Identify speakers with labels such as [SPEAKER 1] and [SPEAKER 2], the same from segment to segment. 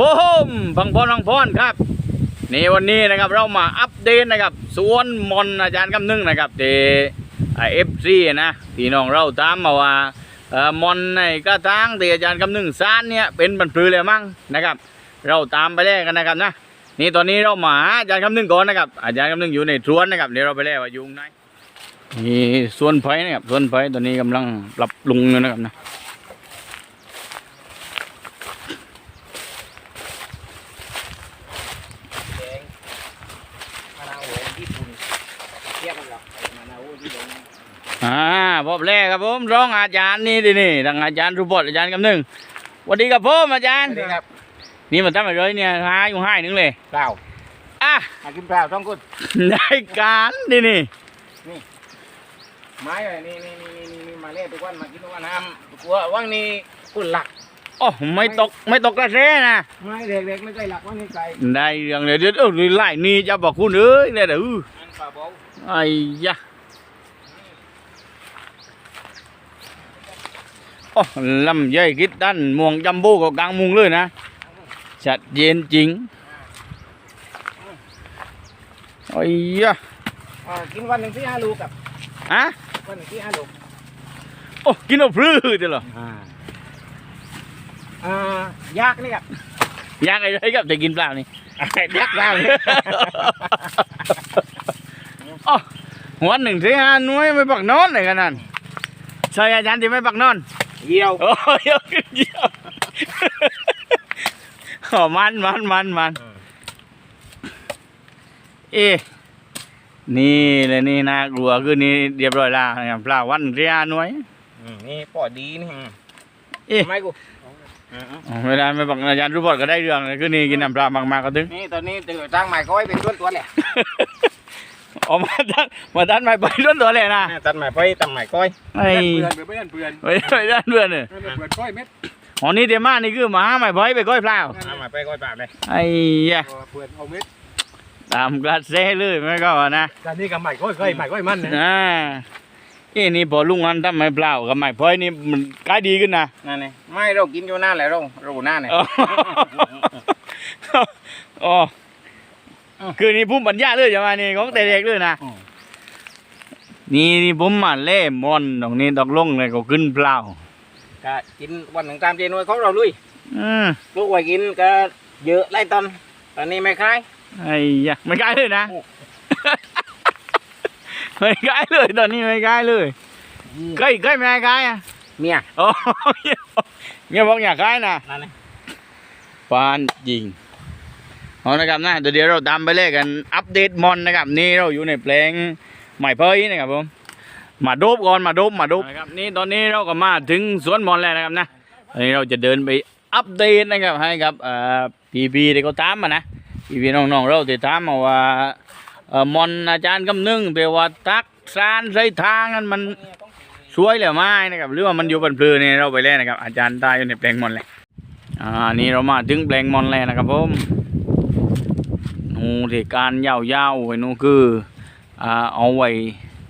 [SPEAKER 1] พังพรพังพรครับนี่วันนี้นะครับเรามาอัปเดตนะครับสวนมอนอาจารย์กำนึงนะครับเอเอฟซีนะพี่น้องเราตามมาว่าเอ่อมอนในกระทางที่อาจารย์กำนึงสารเนี่ยเป็นบรรพือเลยมั้งนะครับ เราตามไปแลกกันนะครับนะนี่ตอนนี้เรามาอาจารย์กำนึงก่อนนะครับ อาจารย์กำนึงอยู่ในสวนนะครับเดี๋ยวเราไปแลกว่ายุงไหนนี่สวนไผ่นะครับสวนไผ่ตอนนี้กำลังปรับปรุงอยู่นะครับนะ
[SPEAKER 2] แดงมะนาวโหงญี่ปุ่นเทียบกันกับไอ้มะนาวโหที่ลง
[SPEAKER 1] อ่าพบแรกครับผมร้องอาจารย์นี่ดินี่ทางอาจารย์สุพจน์อาจารย์กำนึงสวัสดีครับผมอาจารย์
[SPEAKER 2] สวัสดีครับ
[SPEAKER 1] นี่มันทำอะไรเนี่ยหาอยู่ให้หนึงเลย
[SPEAKER 2] เปล่า
[SPEAKER 1] อะ
[SPEAKER 2] มากินเปล่าต้องกุด
[SPEAKER 1] ได้การดินี่
[SPEAKER 2] ไม้เลยนี่นี่นี่นี่นี่มาเล่ทุกวันมากินทุกวันน้ำกลัวว่างนี่กุนหลัก
[SPEAKER 1] โอ้ไม่ตกไม่ตกกระแสนะ
[SPEAKER 2] ไม้เด็กๆไม่เคยหลักว่างนี่ไก่
[SPEAKER 1] ได้เรื่องเลยเดี๋ยวเออไล่นี่จะบอกคุณเอ้ยเนี่ยเด้อ
[SPEAKER 2] อันปลาเบา
[SPEAKER 1] ไอ้ยะโอ้ ลำใหญ่คิดด้านม่วงจัมโบ้กับกลางมุงเลยนะ ชัดเย็นจริงไอ้ยะ
[SPEAKER 2] อ่ากินวันหนึ่งที่ห้าลูกกับ
[SPEAKER 1] อะ
[SPEAKER 2] วันหนึ่งที่ห้าลูก
[SPEAKER 1] โอ้กินเอาพลื้อเดี๋ยวเหรอ
[SPEAKER 2] อ่าอ่ายากนี่ครับ
[SPEAKER 1] ยากไอ้ไรครับแต่กินเปล่านี่
[SPEAKER 2] ยากมากเลย
[SPEAKER 1] อ๋อหัวหนึ่งที่ห้าหน่วยไม่ปักนอนเลยกันนั่นใช่อาจารย์ที่ไม่ปักนอน
[SPEAKER 2] เยี่ยว
[SPEAKER 1] โอ้ยยกขึ้นเยี่ยมอ๋อมันมันมันมันเอ๊ะนี่เลยนี่น่ากลัวคือนี่เรียบร้อยและนะครับปลาวันเรียหน่วย
[SPEAKER 2] อืมนี่ปอดีนี่อืม
[SPEAKER 1] เอ๊ะ
[SPEAKER 2] ทำไมกูอืม
[SPEAKER 1] อ๋อเวลาไม่ปักอาจารย์รู้บอดก็ได้เรื่องเลยคือนี่กินน้ำปลามากๆก็ถึง
[SPEAKER 2] นี่ตอนนี้ตื่นจ้างใหม่ก็ให้เป็นต้นตัวแหละ
[SPEAKER 1] ออกมาดันมาดันไม่ไปล้วนตัวเลยนะ
[SPEAKER 2] ตัดใหม่ไปตัดใหม่ก้อย
[SPEAKER 1] ไอ้
[SPEAKER 3] เพื่อนเพื่อนเพื่อน
[SPEAKER 1] ไปไปด้านเพื่อนเนี่ย
[SPEAKER 3] เพื่อนเพื่อนก้อยเม็ด
[SPEAKER 1] อ๋อนี่เดี๋ยวมานี่คือหมาไม่พอยไปก้อยเปล่า
[SPEAKER 2] ตัดใหม่ไปก้อยปากเลย
[SPEAKER 1] ไอ้ยะ
[SPEAKER 3] เพื่อนเอาเม็ด
[SPEAKER 1] ตามกระแสเลยไม่ก็ว่านะ
[SPEAKER 3] การนี้กับใหม่ก้อยก้อยใหม่ก้อยมันนะ
[SPEAKER 1] อ่าเอ้นี่พอลุงอันทำไมเปล่ากับไม่พอยนี่มันกายดีขึ้นนะ
[SPEAKER 2] นั่นนี่ไม่เรากินอยู่หน้าแหละเราเราหน้าเนี่ย
[SPEAKER 1] อ๋ออ๋อ คือนี่พุ่มปัญญาเลยจะมานี่ของแต่เด็กเลยนะนี่นี่ผมมาเล่มอนตรงนี้ตกลงเลยก็ขึ้นเปล่า
[SPEAKER 2] ก็กินวันหนึ่งตามเจนวยเขาเราลุย
[SPEAKER 1] อืม
[SPEAKER 2] ลูกไว้กินก็เยอะไล่ตอนตอนนี้ไม่คล้าย
[SPEAKER 1] ไอ้ยะไม่กล้าเลยนะ
[SPEAKER 2] โอ้
[SPEAKER 1] ไม่กล้าเลยตอนนี้ไม่กล้าเลยใกล้ใกล้ไม่กล้าอะ
[SPEAKER 2] เมีย
[SPEAKER 1] โอ้ยเมียบอกอยากกล้านะ
[SPEAKER 2] นั่นนี่
[SPEAKER 1] ปานยิง เอานะครับนะเดี๋ยวเราตามไปเลยกันอัปเดตมอนนะครับนี่เราอยู่ในแปลงใหม่เพยนะครับผมมาโดบก่อนมาโดบมาโดบนะครับนี่ตอนนี้เราก็มาถึงสวนมอนแล้วนะครับนะตอนนี้เราจะเดินไปอัปเดตนะครับให้กับเอ่อพี่พีที่เขาตามมานะพี่พีน้องๆเราที่ตามมาว่าเอ่อมอนอาจารย์กำนึงแปลว่าตักสารใส่ทางนั้นมันช่วยหรือไม่นะครับหรือว่ามันอยู่บนเพลือนี่เราไปเล่นนะครับ อาจารย์ตายอยู่ในแปลงมอนเลยอ่านี่เรามาถึงแปลงมอนแล้วนะครับผม นูที่การยาวๆไว้นูคืออ่าเอาไว้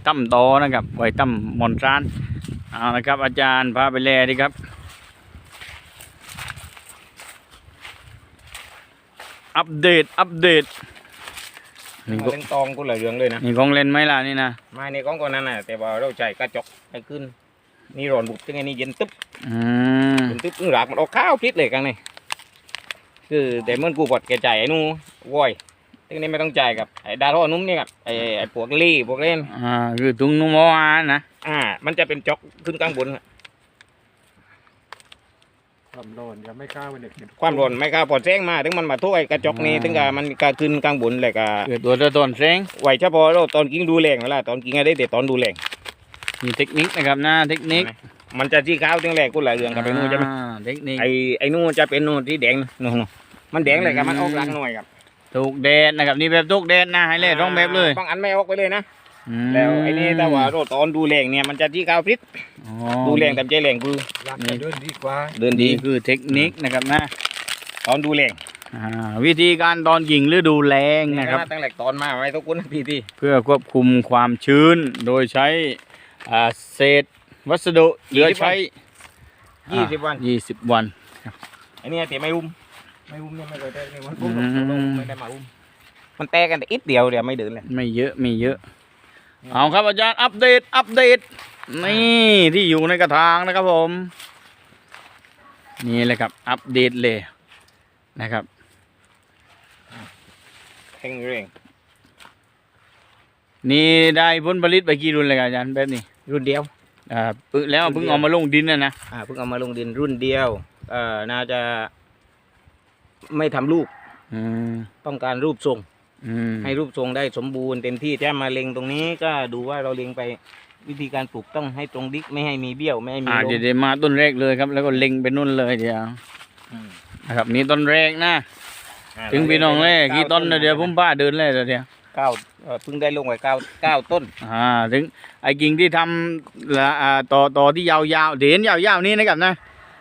[SPEAKER 1] ตั้มตอนะครับไว้ตั้มมอนซานเอาละครับ อาจารย์พาไปแลดีครับ อัปเดตอัปเดตนี่ก็
[SPEAKER 2] เล่นตองกูเหลือเรื่องเลยนะ
[SPEAKER 1] นี่ของเล่นไหมล่ะนี่นะ
[SPEAKER 2] ไม่ในของคนนั้นน่ะแต่ว่าเราใจกระจกให้ขึ้น นี่ร้อนบุกยังไงนี่เย็นตึ๊บ
[SPEAKER 1] อืม
[SPEAKER 2] เย็นตึ๊บอึ้งหลักมันออกข้าวพลิษเลยกันนี่คือแต่เมื่อกูปลดแกจ่ายไอ้นู่วอย ทีนี้ไม่ต้องจ่ายกับไอ้ดาร์นุ่มนี่กับไอ้ไอ้พวกลี่พวกเล่น
[SPEAKER 1] อ่าคือตุงนุ่มอานนะ
[SPEAKER 2] อ่า มันจะเป็นจอกขึ้นข้างบน
[SPEAKER 3] ความร้อนยังไม่กล้าเป็นเด็ก
[SPEAKER 2] ความร้อนไม่กล้าปลดแซงมาถึงมันมาทั่วไอ้กระจกนี้ถึงกับมันก็ขึ้นข้างบนเลยก็
[SPEAKER 1] คือตัวเรือต้นแสง
[SPEAKER 2] ไหวเฉพาะเราตอนกิ้งดูแรงเวลาตอนกิ้งอะไรแต่ตอนดูแรง
[SPEAKER 1] มีเทคนิคนะครับนะเทคนิค
[SPEAKER 2] มันจะที่ขาวถึงแรงกูหลายเรื่องกับไอ้นู่นใช่ไหม
[SPEAKER 1] อ่าเทคนิค
[SPEAKER 2] ไอ้ไอ้นู่นจะเป็นนู่นที่แดงนู่นนู่นมันแดงเลยกับมันออกรังหน่อยครับ
[SPEAKER 1] ถูกแดดนะครับนี่แบบถูกแดดนะให้เล่ต้องแบบเลย
[SPEAKER 2] บางอันไม่ออกไปเลยนะ
[SPEAKER 1] อืม
[SPEAKER 2] แล้วไอ้นี่แต่ว่าเราตอนดูแรงเนี่ยมันจะที่ขาวพลิษ
[SPEAKER 1] อ๋อ
[SPEAKER 2] ดูแรงแต่ใจแรงคือ
[SPEAKER 3] รักกันเดินดีกว่า
[SPEAKER 2] เดินดี
[SPEAKER 1] นี่คือเทคนิคนะครับนะ
[SPEAKER 2] ตอนดูแรง
[SPEAKER 1] อ่าวิธีการตอนยิงหรือดูแรงนะครับ
[SPEAKER 2] ตั้งแต่ตอนมาไว้ทุกคนนะพี่ที่
[SPEAKER 1] เพื่อควบคุมความชื้นโดยใช้อ่าเศษวัสดุเหลือใช้
[SPEAKER 2] ยี่สิบวัน
[SPEAKER 1] ยี่สิบวัน
[SPEAKER 2] ไอ้เนี่ยเตะไม่รุม ไม่อุ้มเนี่ยไม่เคยแตกนี่มันอุ้มไม่ได้มาอุ้มมันแตกกันแต่อิดเดียวเดี๋ยวไม่เดินเลย
[SPEAKER 1] ไม่เยอะไม่เยอะ เอาครับอาจารย์อัปเดตอัปเดต นี่ที่อยู่ในกระถางนะครับผม นี่แหละครับอัปเดตเลยนะครับ
[SPEAKER 2] แข็งแรง
[SPEAKER 1] นี่ได้ผลผลิตไปกี่รุ่นเลยครับอาจารย์แบบนี้
[SPEAKER 2] รุ่นเดียว
[SPEAKER 1] อ่าเพิ่งแล้วเพิ่งเอามาลงดินนะนะ
[SPEAKER 2] อ่าเพิ่งเอามาลงดินรุ่นเดียวเอ่อน่าจะ ไม่ทำลูก
[SPEAKER 1] อืม
[SPEAKER 2] ต้องการรูปทรง
[SPEAKER 1] อืม
[SPEAKER 2] ให้รูปทรงได้สมบูรณ์เต็มที่ถ้ามาเล็งตรงนี้ก็ดูว่าเราเล็งไปวิธีการปลูกต้องให้ตรงดิกไม่ให้มีเบี้ยวไม่ให้มี
[SPEAKER 1] อ่า
[SPEAKER 2] ล
[SPEAKER 1] เดี๋ยว
[SPEAKER 2] ม
[SPEAKER 1] เดี๋ยวมาต้นแรกเลยครับ แล้วก็เล็งไปนู่นเลยเดี๋ยว
[SPEAKER 2] อืม
[SPEAKER 1] นะครับนี่ต้นแรกนะ
[SPEAKER 2] อ่า
[SPEAKER 1] ถึงพี่น้องเลย
[SPEAKER 2] ก้า
[SPEAKER 1] กี่ต้นนะเดี๋ยวผมพาเดินเลยเดี๋ยวเดี๋ยว
[SPEAKER 2] เก้าเอ่อเพิ่งได้ลงไปเก้าเก้าต้น
[SPEAKER 1] อ่าถึงไอ้กิ่งที่ทำละอ่าต่อต่อที่ยาวๆเดี๋ยวเห็นยาวๆนี่นะครับนะ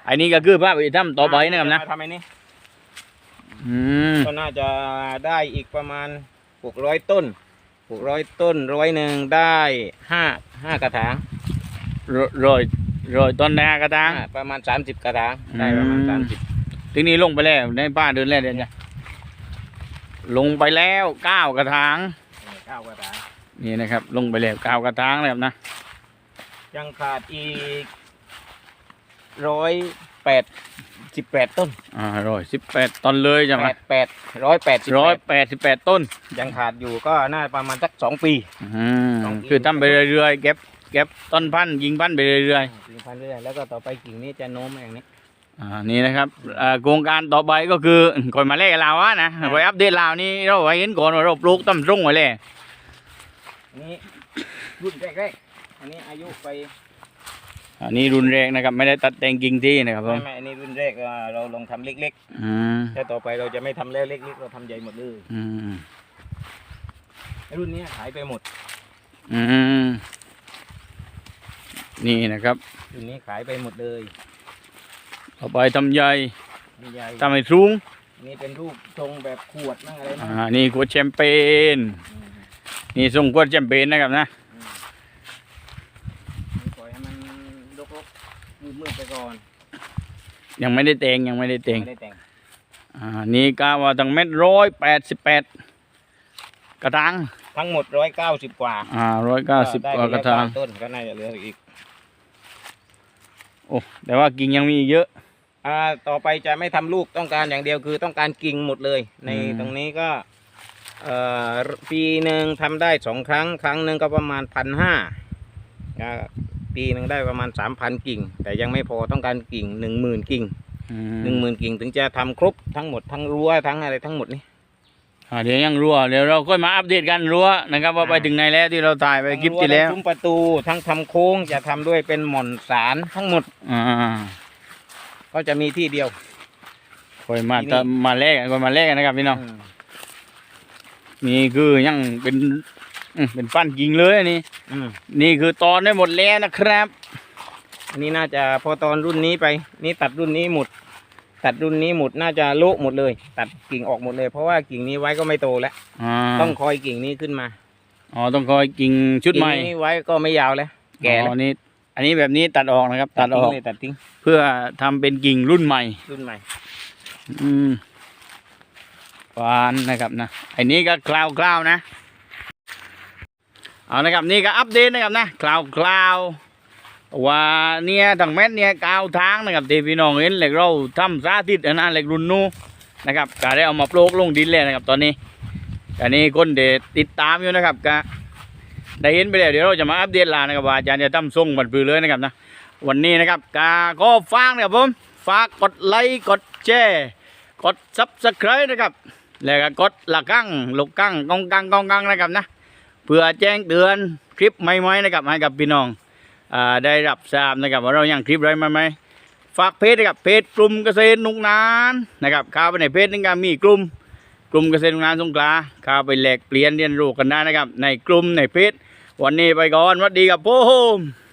[SPEAKER 1] ไอ้นี่ก็คือภาพไปทำต่อไปนะครับนะ
[SPEAKER 2] ทำไอ้นี่
[SPEAKER 1] อืม
[SPEAKER 2] ก็น่าจะได้อีกประมาณหกร้อยต้นหกร้อยต้นร้อยหนึ่งได้ห้าห้ากระถาง
[SPEAKER 1] โรโรยโรยต้นนากระตัง
[SPEAKER 2] อ่าประมาณสามสิบกระถางได้ประมาณ
[SPEAKER 1] อื
[SPEAKER 2] สาม มสิบ
[SPEAKER 1] ทีนี้ลงไปแล้วในป้าเดินแล้วเดี๋ยวจะลงไปแล้วเก้ากระถาง
[SPEAKER 2] เก้ากระถาง
[SPEAKER 1] นี่นะครับ ลงไปแล้วเก้ากระถางนะครับนะ
[SPEAKER 2] ยังขาดอีกร้อยแปด สิบแปดต้น
[SPEAKER 1] อ่าร้อยสิบแปดต้นเลยใช่ไหม
[SPEAKER 2] แปดแปดร้อยแปดสิบ
[SPEAKER 1] ร้อย
[SPEAKER 2] แปด
[SPEAKER 1] แปดสิบแปดต้น
[SPEAKER 2] ยังขาดอยู่ก็น่าประมาณสักสองปี
[SPEAKER 1] อืม
[SPEAKER 2] สองปี
[SPEAKER 1] คือทำไปเรื่อยๆเก็บเก็บต้นพันธุ์ยิงพันธุ์ไปเรื่อย
[SPEAKER 2] กิ่งพันธุ์เรื่อยแล้วก็ต่อไปกิ่งนี้จะโน้มอย่างนี้
[SPEAKER 1] ๆอ่านี่นะครับอ่าโครงการต่อไปก็คือคอยมาเล่กับเราอะนะ
[SPEAKER 2] อ่า
[SPEAKER 1] คอยอัปเดตเรานี่เราไว้เห็นก่อนว่าเราปลูกต้นรุ่งไว้เลย
[SPEAKER 2] อันนี้รุ่นแรกๆอันนี้อายุไป
[SPEAKER 1] อันนี้รุนแรงนะครับ ไม่ได้ตัดแต่งกิ่งที่นะครับผ
[SPEAKER 2] ไม่
[SPEAKER 1] ม
[SPEAKER 2] ไม่อันนี้รุ่นแรกอ่าเราลองทำเล็ก
[SPEAKER 1] อืม
[SPEAKER 2] ๆถ้าต่อไปเราจะไม่ทำแล้วเล็กๆเราทำใหญ่หมดเลย
[SPEAKER 1] อืม
[SPEAKER 2] รุ่นนี้ขายไปหมด
[SPEAKER 1] อืมนี่นะครับ
[SPEAKER 2] รุ่นนี้ขายไปหมดเลย
[SPEAKER 1] ต่อไปทำใหญ่
[SPEAKER 2] มีใหญ่
[SPEAKER 1] ทำให้สูง
[SPEAKER 2] อันนี่เป็นรูปทรงแบบขวดนั่งอะไร
[SPEAKER 1] อ่า
[SPEAKER 2] นั่ง
[SPEAKER 1] นี่ขวดแชมเปญ
[SPEAKER 2] อืม
[SPEAKER 1] นี่ส่งขวดแชมเปญนะครับนะ
[SPEAKER 2] อืมปล่อยให้มันรกๆมืดๆไป ก่อน
[SPEAKER 1] ยังไม่ได้แต่งยังไม่ได้แต่ง
[SPEAKER 2] ไม่ได้แต่ง
[SPEAKER 1] อ่านี่กาว่าตั้งเม็ดร้อยแปดสิบแปดกระถาง
[SPEAKER 2] ทั้งหมดร้อยเก้าสิบกว่า
[SPEAKER 1] อ่าร้อยเก้าสิบ
[SPEAKER 2] ได้
[SPEAKER 1] กว่ากระถาง
[SPEAKER 2] ไปแล้วเก้ต้นก็น่าจะเหลืออีก
[SPEAKER 1] โอ้แต่ว่ากิ่งยังมีอีกเยอะ
[SPEAKER 2] อ่าต่อไปจะไม่ทำลูกต้องการอย่างเดียวคือต้องการกิ่งหมดเลย ใน
[SPEAKER 1] อืม
[SPEAKER 2] ตรงนี้ก็เอ่อปีหนึ่งทำได้สองครั้ง ครั้งหนึ่งก็ประมาณพันห้า ปีหนึ่งได้ประมาณสามพันกิ่ง แต่ยังไม่พอต้องการกิ่งหนึ่งหมื่นกิ่ง
[SPEAKER 1] อื
[SPEAKER 2] หนึ่ง
[SPEAKER 1] ม
[SPEAKER 2] หมื่นกิ่งถึงจะทำครบทั้งหมดทั้งรั้วทั้งอะไรทั้งหมดนี่
[SPEAKER 1] อ่าเดี๋ยวยังรัวเดี๋ยวเราค่อยมาอัปเดตกันรัวนะครับว่าไป
[SPEAKER 2] อ่า
[SPEAKER 1] ถึงไหนแล้วที่เราถ่ายไปคลิปที่แล้ว
[SPEAKER 2] ทั้งรั้ทั้งซุ้มประตูทั้งทำโค้งจะทำด้วยเป็นหม่อนสารทั้งหมด
[SPEAKER 1] อ่า
[SPEAKER 2] ก็จะมีที่เดียว
[SPEAKER 1] ค่อยมา
[SPEAKER 2] ทีนี้
[SPEAKER 1] ตามมาแลกกันค่อยมาแลกกันนะครับพี่น้อง
[SPEAKER 2] อืม
[SPEAKER 1] นี่คือยังเป็นอืม เป็นปั้นกิ่งเลยอันนี้
[SPEAKER 2] อืม
[SPEAKER 1] นี่คือตอนได้หมดแล้วนะครับ
[SPEAKER 2] อันนี้น่าจะพอตอนรุ่นนี้ไป นี่ตัดรุ่นนี้หมด ตัดรุ่นนี้หมดน่าจะโละหมดเลย ตัดกิ่งออกหมดเลย เพราะว่ากิ่งนี้ไว้ก็ไม่โตแล้ว
[SPEAKER 1] อ่า
[SPEAKER 2] ต้องคอยกิ่งนี้ขึ้นมา
[SPEAKER 1] อ๋อต้องคอยกิ่งชุดใหม่
[SPEAKER 2] กิ่งนี้ไว้ก็ไม่ยาวแล้วแก่
[SPEAKER 1] อ๋
[SPEAKER 2] แล้ว
[SPEAKER 1] อนี่อันนี้แบบนี้ตัดออกนะครับ ตัดออก
[SPEAKER 2] ทิ้งเลยตัดทิ้ง
[SPEAKER 1] เพื่อทำเป็นกิ่งรุ่นใหม่
[SPEAKER 2] รุ่นใหม่
[SPEAKER 1] อืมฟานนะครับนะไอ้นี้ก็คลาวคลาวๆนะ เอานะครับนี่ก็อัปเดตนะครับนะคลาวคลาวว่าเนี่ยทางเม็ดเนี่ยกาวทางนะครับที่พี่น้องเห็นเหล็กเราทำสาธิตอันนั้นเหล็กรุ่นนู้นะครับก็ได้เอามาโปรกลงดินเลยนะครับตอนนี้อันนี้คนเดติดตามอยู่นะครับก็ได้เห็นไปแล้วเดี๋ยวเราจะมาอัปเดตลานะครับว่าอาจารย์จะทำทรงบัดปือเลยนะครับนะวันนี้นะครับกาก็ฟังนะครับผมฝากกดไลค์กดแชร์กดซับสไครต์นะครับแล้วก็กดละกั้งลูกกั้งกองกังกองกังนะครับนะ พื่อแจ้งเตือนคลิปใหม่ๆนะครับให้กับพี่น้องอได้รับทราบนะครับว่าเรายังคลิปอะไรมาไหมฝากเพจนะครับเพจกลุ่มเกษตรนุกนานนะครับเข้าไปในเพจนึงก็มีกลุ่มกลุ่มเกษตรนุกนานสงขลาเข้าไปแลกเปลี่ยนเรียนรู้กันได้นะครับ ในกลุ่มในเพจวันนี้ไปก่อนสวัสดีครับผม